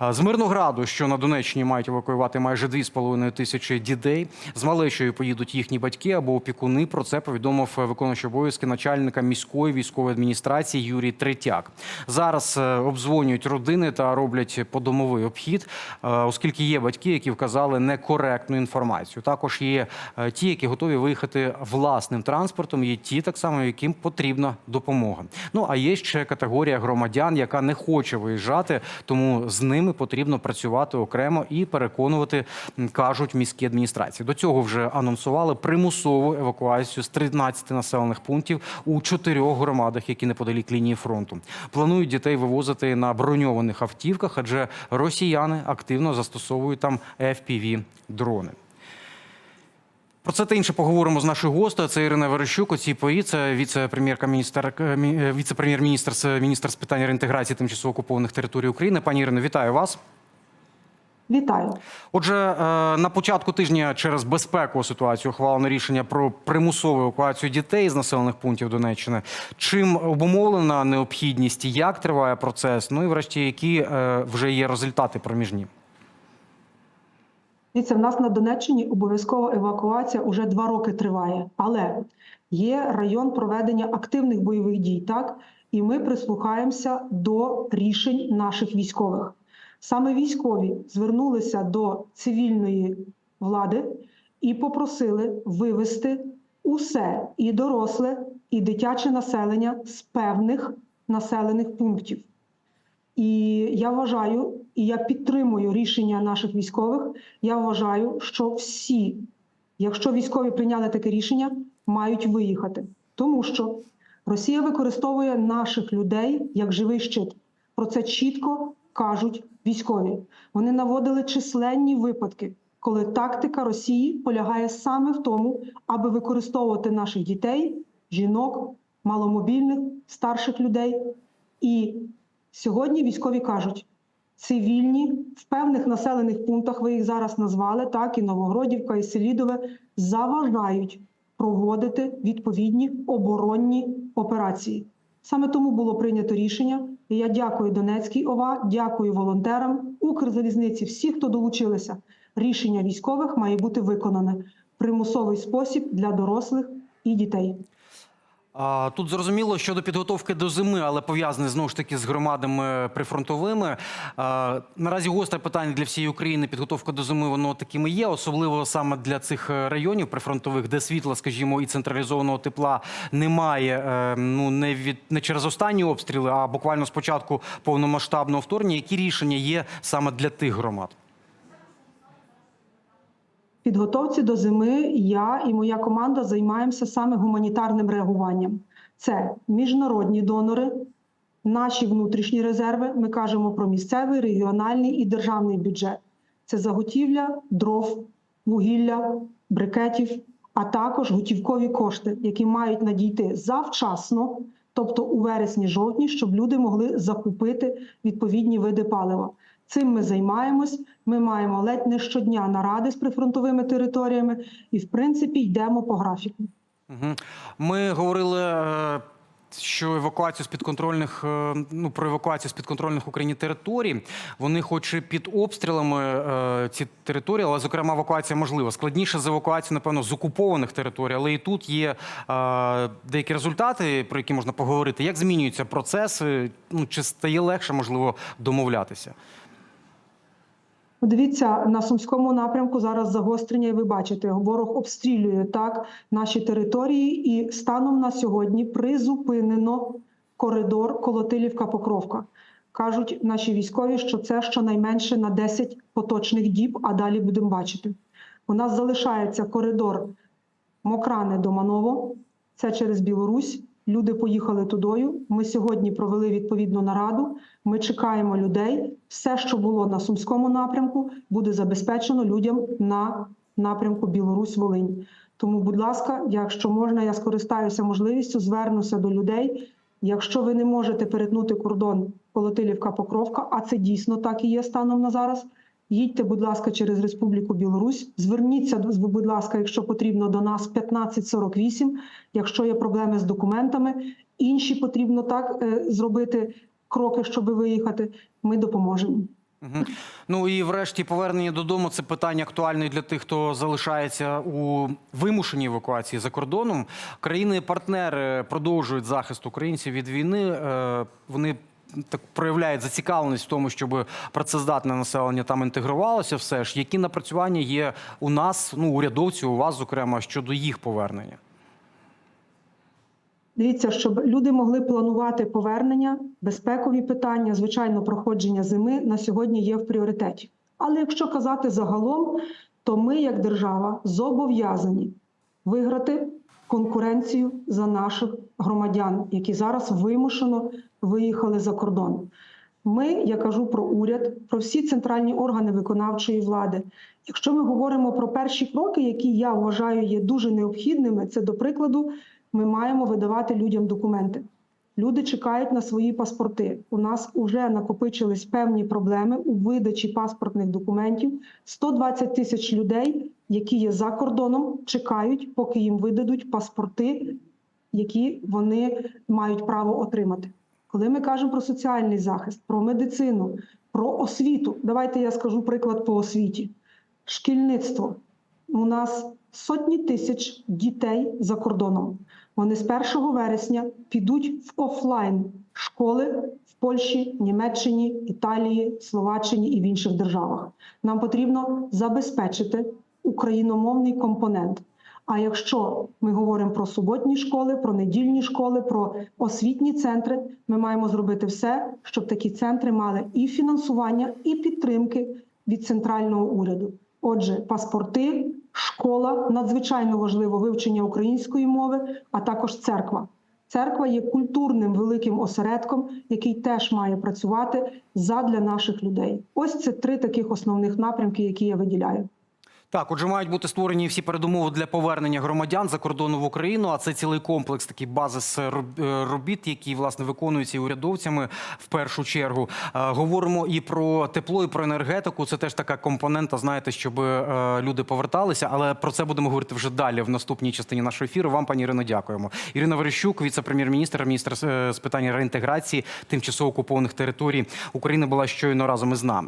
З Мирнограду, що на Донеччині мають евакуювати майже 2,5 тисячі дітей. З Малещею поїдуть їхні батьки або опікуни. Про це повідомив е, виконуючий обов'язки начальника міської військової адміністрації Юрій Третяк. Зараз е, обдзвонюють родини та роблять подомовий обхід, е, оскільки є батьки, які вказали некоректну інформацію. Також є ті, які готові виїхати власним транспортом. Є ті, так само, яким потрібна допомога. Ну а є ще категорія громадян, яка не хоче виїжджати, тому з ними потрібно працювати окремо і переконувати, кажуть міські адміністрації. До цього вже анонсували примусову евакуацію з 13 населених пунктів у чотирьох громадах, які неподалік лінії фронту. Планують дітей вивозити на броньованих автівках, адже росіяни активно застосовують там fpv дрони. Про це та інше поговоримо з нашою гостею. Це Ірина Верещук, оцій порі, це віце-прем'єрка міністр, е, е, віце-прем'єр-міністр, з- міністр з питань реінтеграції тимчасово окупованих територій України. Пані Ірино, вітаю вас. Вітаю. Отже, е, на початку тижня через безпекову ситуацію ухвалено рішення про примусову евакуацію дітей з населених пунктів Донеччини. Чим обумовлена необхідність, як триває процес? Ну і врешті, які вже є результати проміжні? Дивіться, в нас на Донеччині обов'язкова евакуація уже два роки триває, але є район проведення активних бойових дій, так і ми прислухаємося до рішень наших військових. Саме військові звернулися до цивільної влади і попросили вивести усе і доросле, і дитяче населення з певних населених пунктів. І я вважаю, і я підтримую рішення наших військових. Я вважаю, що всі, якщо військові прийняли таке рішення, мають виїхати, тому що Росія використовує наших людей як живий щит. Про це чітко кажуть військові. Вони наводили численні випадки, коли тактика Росії полягає саме в тому, аби використовувати наших дітей, жінок, маломобільних, старших людей і Сьогодні військові кажуть, цивільні в певних населених пунктах, ви їх зараз назвали, так і Новогродівка, і Селідове, заважають проводити відповідні оборонні операції. Саме тому було прийнято рішення. Я дякую Донецькій ОВА, дякую волонтерам, Укрзалізниці, всі, хто долучилися. Рішення військових має бути виконане примусовий спосіб для дорослих і дітей. Тут зрозуміло щодо підготовки до зими, але пов'язане знову ж таки з громадами прифронтовими. Наразі гостре питання для всієї України. Підготовка до зими воно таким і є, особливо саме для цих е, районів прифронтових, де світла, скажімо, і централізованого тепла немає. е, Ну не від не через останні обстріли, а буквально з початку повномасштабного вторгнення. Які рішення є саме для тих громад? Підготовці до зими я і моя команда займаємося саме гуманітарним реагуванням. Це міжнародні донори, наші внутрішні резерви. Ми кажемо про місцевий, регіональний і державний бюджет. Це заготівля дров, вугілля, брикетів, а також готівкові кошти, які мають надійти завчасно, тобто у вересні-жовтні, щоб люди могли закупити відповідні види палива. Цим ми займаємось. Ми маємо ледь не щодня наради з прифронтовими територіями, і в принципі йдемо по графіку. Ми говорили. е, Що евакуацію з підконтрольних е, ну про евакуацію з підконтрольних Україні територій, вони, хоч і під обстрілами е, ці території, але зокрема евакуація можлива. Складніше з евакуацією, напевно, з окупованих територій, але і тут є деякі результати, про які можна поговорити. Як змінюються процеси? Ну чи стає легше можливо домовлятися? Дивіться, на сумському напрямку зараз загострення, і ви бачите, ворог обстрілює так наші території, і станом на сьогодні призупинено коридор Колотилівка-Покровка. Кажуть наші військові, що це щонайменше на 10 поточних діб, а далі будемо бачити. У нас залишається коридор Мокране Доманово, це через Білорусь. Люди поїхали тудою. Ми сьогодні провели відповідну нараду. Ми чекаємо людей. Все, що було на сумському напрямку, буде забезпечено людям на напрямку Білорусь-Волинь. Тому, будь ласка, якщо можна, я скористаюся можливістю, звернуся до людей. Якщо ви не можете перетнути кордон Колотилівка-Покровка, а це дійсно так і є станом на зараз. Їдьте, будь ласка, через Республіку Білорусь. Зверніться, будь ласка, якщо потрібно до нас 1548, якщо є проблеми з документами. Інші потрібно так е, зробити кроки, щоб виїхати. Ми допоможемо. Мгм. Ну і врешті повернення додому це питання актуальне для тих, хто залишається у вимушеній евакуації за кордоном. Країни-партнери продовжують захист українців від війни. Е, Вони так проявляють зацікавленість в тому, щоб працездатне населення там інтегрувалося. Все ж які напрацювання є у нас, ну урядовців, у вас зокрема щодо їх повернення. Дивіться, щоб люди могли планувати повернення, безпекові питання, звичайно, проходження зими на сьогодні є в пріоритеті. Але якщо казати загалом, то ми, як держава, зобов'язані виграти конкуренцію за наших громадян, які зараз вимушено виїхали за кордон. Ми, я кажу про уряд, про всі центральні органи виконавчої влади. Якщо ми говоримо про перші кроки, які я вважаю є дуже необхідними, це до прикладу, ми маємо видавати людям документи. Люди чекають на свої паспорти. У нас вже накопичились певні проблеми у видачі паспортних документів. 120 тисяч людей, які є за кордоном, чекають, поки їм видадуть паспорти, які вони мають право отримати. Коли ми кажемо про соціальний захист, про медицину, про освіту, давайте я скажу приклад по освіті. Шкільництво. У нас сотні тисяч дітей за кордоном. Вони з 1 вересня підуть в офлайн школи в Польщі, Німеччині, Італії, Словаччині і в інших державах. Нам потрібно забезпечити україномовний компонент. А якщо ми говоримо про суботні школи, про недільні школи, про освітні центри, ми маємо зробити все, щоб такі центри мали і фінансування, і підтримки від центрального уряду. Отже, паспорти, школа надзвичайно важливо вивчення української мови, а також церква. Церква є культурним великим осередком, який теж має працювати задля наших людей. Ось це три таких основних напрямки, які я виділяю. Так, отже, мають бути створені всі передумови для повернення громадян за кордону в Україну. А це цілий комплекс, такий базис е, е, робіт, які власне виконуються і урядовцями в першу чергу. Е, Говоримо і про тепло, і про енергетику. Це теж така компонента, знаєте, щоб люди поверталися. Але про це будемо говорити вже далі в наступній частині нашого ефіру. Вам, пані Ірино, дякуємо. Ірина Верещук, віце-прем'єр-міністр, міністр з питань реінтеграції тимчасово окупованих територій України, була щойно разом із нами.